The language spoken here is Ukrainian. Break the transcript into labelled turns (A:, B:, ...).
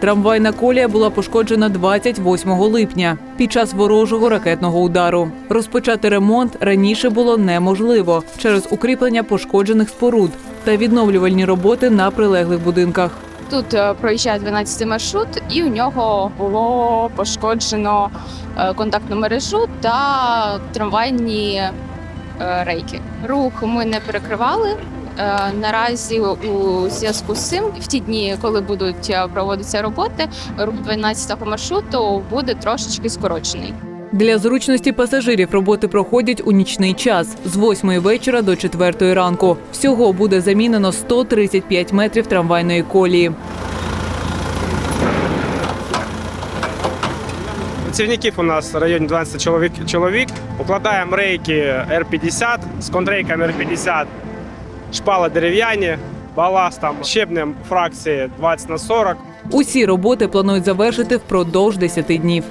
A: Трамвайна колія була пошкоджена 28 липня під час ворожого ракетного удару. Розпочати ремонт раніше було неможливо через укріплення пошкоджених споруд та відновлювальні роботи на прилеглих будинках.
B: Тут е, проїжджає 12 маршрут, і у нього було пошкоджено е, контактну мережу та трамвайні е, рейки. Рух ми не перекривали. Е, Наразі у зв'язку з цим, в ті дні, коли будуть е, проводитися роботи, рух 12 маршруту буде трошечки скорочений.
A: Для зручності пасажирів роботи проходять у нічний час з 8 вечора до 4 ранку. Всього буде замінено 135 метрів трамвайної колії.
C: Працівників у нас в районі 12 чоловік. чоловік. Укладаємо рейки Р-50 з контрейками Р-50, шпали дерев'яні, баластом, щебнем фракції 20 на 40.
A: Усі роботи планують завершити впродовж 10 днів.